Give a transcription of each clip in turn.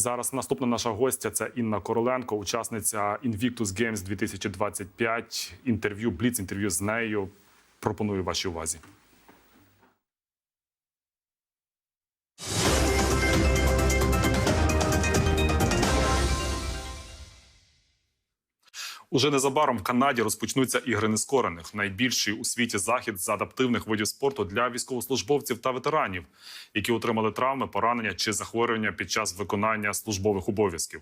Зараз наступна наша гостя це Інна Короленко, учасниця Invictus Games 2025. Інтерв'ю, бліц інтерв'ю з нею. Пропоную вашій увазі. Уже незабаром в Канаді розпочнуться ігри нескорених, найбільший у світі захід з адаптивних видів спорту для військовослужбовців та ветеранів, які отримали травми, поранення чи захворювання під час виконання службових обов'язків.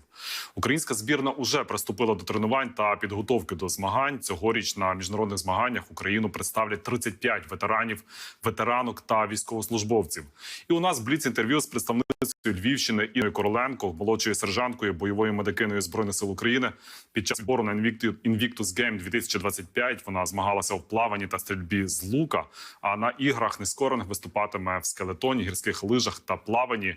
Українська збірна уже приступила до тренувань та підготовки до змагань. Цьогоріч на міжнародних змаганнях Україну представлять 35 ветеранів, ветеранок та військовослужбовців. І у нас бліц інтерв'ю з представницею Львівщини Інною Короленко, молодшою сержанткою, бойовою медикиною збройних сил України. Під час збору на Invictus Game 2025 вона змагалася в плаванні та стрільбі з лука. А на іграх нескорених виступатиме в скелетоні, гірських лижах та плаванні.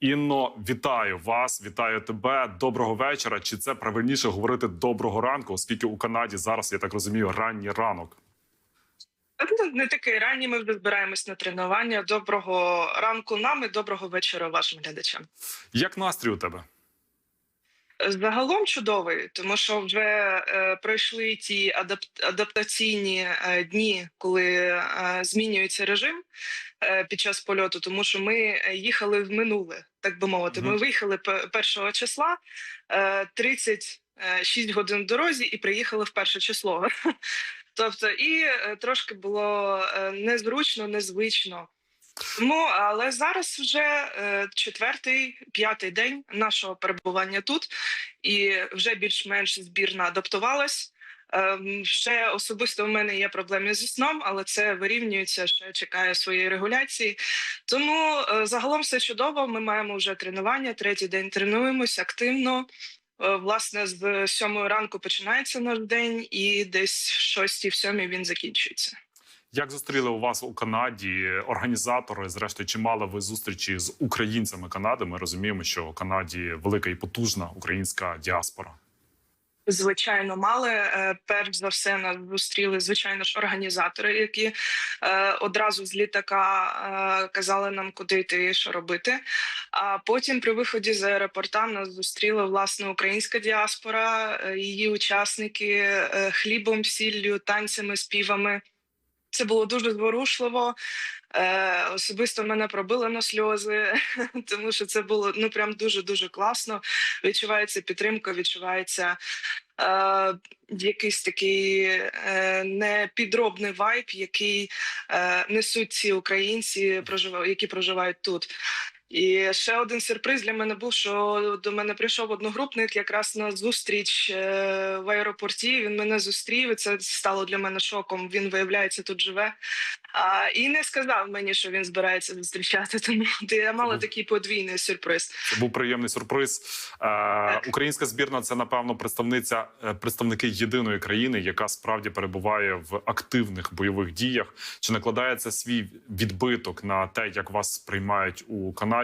Інно, вітаю вас, вітаю тебе. Доброго вечора. Чи це правильніше говорити доброго ранку, оскільки у Канаді зараз я так розумію ранній ранок. Не такий ранній, ми вже збираємось на тренування. Доброго ранку нам і доброго вечора вашим глядачам. Як настрій у тебе? Загалом чудовий, тому що вже е, пройшли ті адап- адаптаційні е, дні, коли е, змінюється режим е, під час польоту, тому що ми е, їхали в минуле, так би мовити. Ми виїхали пе- першого числа, е, 36 годин в дорозі і приїхали в перше число. Тобто, і е, трошки було е, незручно, незвично. Тому, але зараз вже е, четвертий, п'ятий день нашого перебування тут, і вже більш-менш збірна адаптувалась. Ем, Ще особисто у мене є проблеми зі сном, але це вирівнюється, ще чекає своєї регуляції. Тому загалом все чудово. Ми маємо вже тренування. Третій день тренуємось активно. Е, Власне, з сьомої ранку починається наш день, і десь шостій, в сьомій він закінчується. Як зустріли у вас у Канаді організатори? Зрештою, чи мали ви зустрічі з українцями Канади? Ми розуміємо, що у Канаді велика і потужна українська діаспора. Звичайно, мали Е, перш за все нас зустріли, звичайно ж, організатори, які е, одразу з літака е, казали нам, куди йти і що робити. А потім, при виході з аеропорта, нас зустріла власне українська діаспора, її учасники хлібом, сіллю, танцями, співами. Це було дуже зворушливо. Особисто мене пробило на сльози, тому що це було ну прям дуже дуже класно. Відчувається підтримка, відчувається якийсь такий е, непідробний вайб, який е, несуть ці українці, які проживають тут. І ще один сюрприз для мене був, що до мене прийшов одногрупник якраз на зустріч е, в аеропорті. Він мене зустрів. і Це стало для мене шоком. Він виявляється тут живе. А, і не сказав мені, що він збирається зустрічати. Тому я мала такий подвійний сюрприз. Це був приємний сюрприз. Е, українська збірна це напевно представниця е, представники єдиної країни, яка справді перебуває в активних бойових діях. Чи накладає це свій відбиток на те, як вас сприймають у Канаді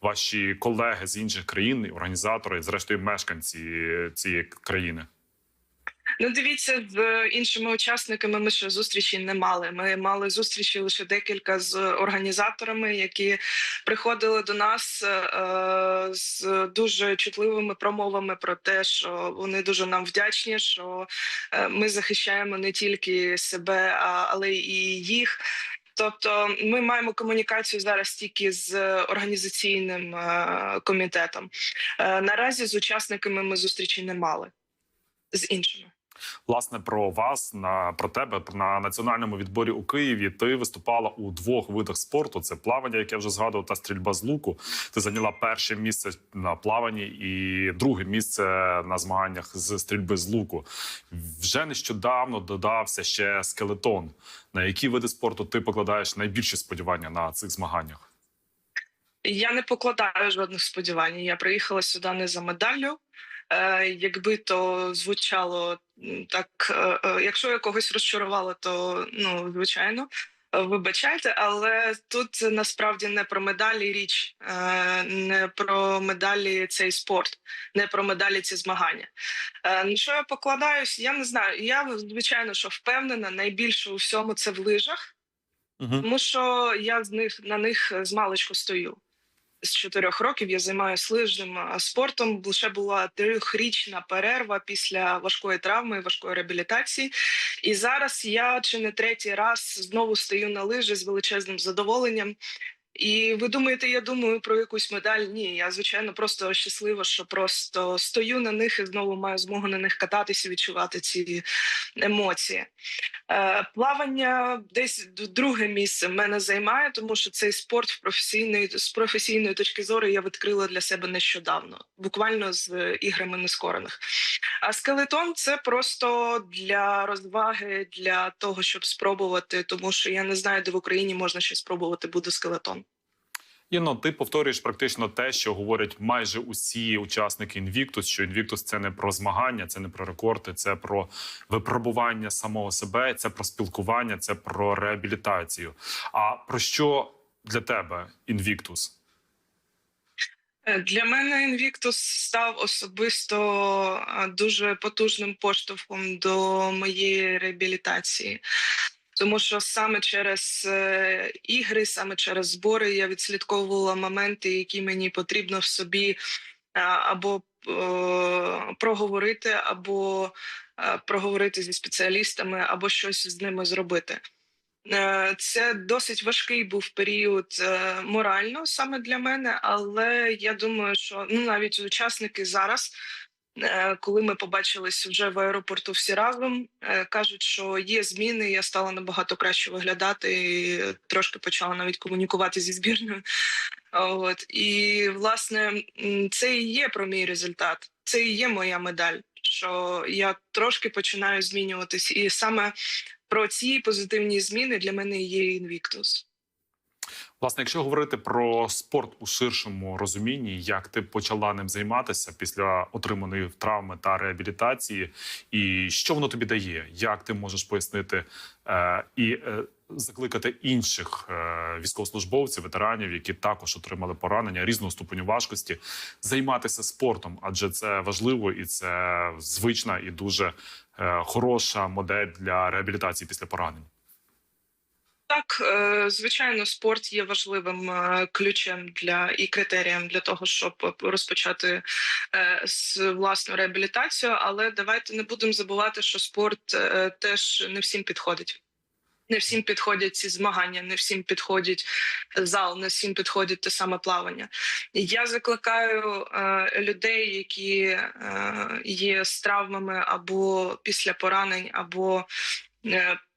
ваші колеги з інших країн, організатори, зрештою мешканці цієї країни? Ну, дивіться, з іншими учасниками ми ще зустрічі не мали. Ми мали зустрічі лише декілька з організаторами, які приходили до нас е, з дуже чутливими промовами про те, що вони дуже нам вдячні, що е, ми захищаємо не тільки себе, але і їх. Тобто, ми маємо комунікацію зараз тільки з організаційним е, комітетом. Е, наразі з учасниками ми зустрічі не мали з іншими. Власне, про вас на про тебе на національному відборі у Києві. Ти виступала у двох видах спорту: це плавання, яке я вже згадував, та стрільба з луку. Ти зайняла перше місце на плаванні і друге місце на змаганнях з стрільби з луку. Вже нещодавно додався ще скелетон. На які види спорту ти покладаєш найбільші сподівання на цих змаганнях? Я не покладаю жодних сподівань. Я приїхала сюди не за медаллю. Е, якби то звучало так, е, е, якщо я когось розчарувала, то ну звичайно. Вибачайте, але тут насправді не про медалі річ, не про медалі цей спорт, не про медалі ці змагання. На що я покладаюсь? Я не знаю. Я звичайно, що впевнена, найбільше у всьому це в лижах, Угу. тому що я з них на них з маличку стою. З чотирьох років я займаюся лижним спортом. Лише була трьохрічна перерва після важкої травми, важкої реабілітації. І зараз я чи не третій раз знову стою на лижі з величезним задоволенням. І ви думаєте, я думаю про якусь медаль? Ні, я звичайно просто щаслива, що просто стою на них і знову маю змогу на них кататися, відчувати ці емоції. Е, плавання десь друге місце мене займає, тому що цей спорт в професійної з професійної точки зору я відкрила для себе нещодавно, буквально з іграми нескорених. А скелетон це просто для розваги, для того, щоб спробувати, тому що я не знаю, де в Україні можна щось спробувати буде скелетон. Інно, ти повторюєш практично те, що говорять майже усі учасники Invictus, що Invictus – це не про змагання, це не про рекорди, це про випробування самого себе, це про спілкування, це про реабілітацію. А про що для тебе Invictus? Е, Для мене Invictus став особисто е, дуже потужним поштовхом до моєї реабілітації. Тому що саме через е, ігри, саме через збори я відслідковувала моменти, які мені потрібно в собі е, або е, проговорити, або проговорити зі спеціалістами, або щось з ними зробити. Це досить важкий був період морально саме для мене, але я думаю, що ну навіть учасники зараз, коли ми побачились вже в аеропорту всі разом, е, кажуть, що є зміни. Я стала набагато краще виглядати і трошки почала навіть комунікувати зі збірною. От і власне це і є про мій результат. Це і є моя медаль. Що я трошки починаю змінюватись, і саме про ці позитивні зміни для мене є Invictus. Власне, якщо говорити про спорт у ширшому розумінні, як ти почала ним займатися після отриманої травми та реабілітації, і що воно тобі дає? Як ти можеш пояснити е, і е, закликати інших е, військовослужбовців, ветеранів, які також отримали поранення різного ступеню важкості, займатися спортом, адже це важливо і це звична і дуже е, хороша модель для реабілітації після поранень. Так, е, звичайно, спорт є важливим е, ключем для і критерієм для того, щоб розпочати е, власну реабілітацію. Але давайте не будемо забувати, що спорт теж не всім підходить. Не всім підходять ці змагання, не всім підходить зал, не всім підходить те саме плавання. Я закликаю е, людей, які е, є з травмами або після поранень, або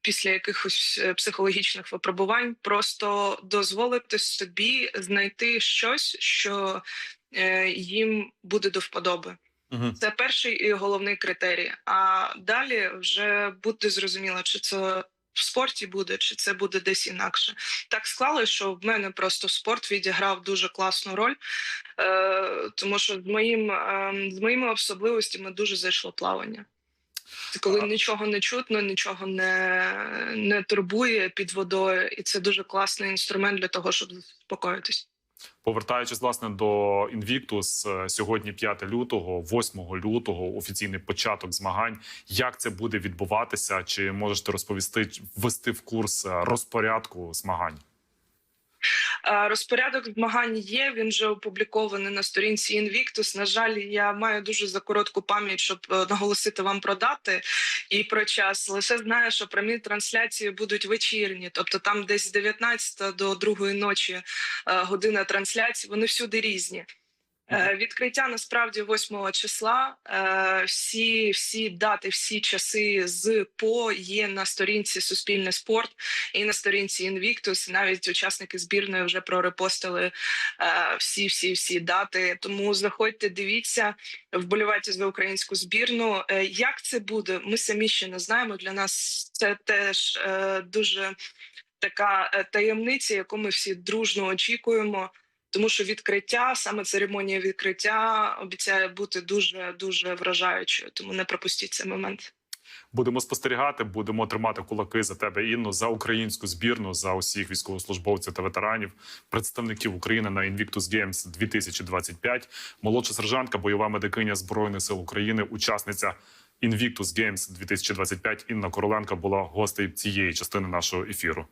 після якихось е, психологічних випробувань, просто дозволити собі знайти щось, що е, їм буде до вподоби. Угу. Це перший і головний критерій. А далі вже буде зрозуміло, чи це в спорті буде, чи це буде десь інакше. Так склалося, що в мене просто спорт відіграв дуже класну роль, е, тому що з моїм е, з моїми особливостями дуже зайшло плавання. Це коли А. нічого не чутно, нічого не, не турбує під водою, і це дуже класний інструмент для того, щоб заспокоїтись. Повертаючись власне до Invictus, е, сьогодні 5 лютого, 8 лютого, офіційний початок змагань. Як це буде відбуватися? Чи можете розповісти ввести в курс е, розпорядку змагань? Розпорядок змагань є. Він вже опублікований на сторінці Invictus. На жаль, я маю дуже за коротку пам'ять, щоб е, наголосити вам про дати і про час. Лише знаю, що прямі трансляції будуть вечірні, тобто там десь з 19 до 2 ночі е, година трансляції. Вони всюди різні. Е, Відкриття насправді 8 числа. Е, Всі, всі дати, всі часи з по є на сторінці Суспільне спорт і на сторінці Invictus. Навіть учасники збірної вже прорепостили е, всі, всі, всі дати. Тому заходьте, дивіться, вболівайте за українську збірну. Як це буде? Ми самі ще не знаємо. Для нас це теж дуже така таємниця, яку ми всі дружно очікуємо. Тому що відкриття, саме церемонія відкриття, обіцяє бути дуже дуже вражаючою. Тому не пропустіть цей момент. Будемо спостерігати, будемо тримати кулаки за тебе, Інну, за українську збірну, за усіх військовослужбовців та ветеранів, представників України на Invictus Games 2025. Молодша сержантка, бойова медикиня збройних сил України, учасниця Invictus Games 2025 Інна Короленко була гостею цієї частини нашого ефіру.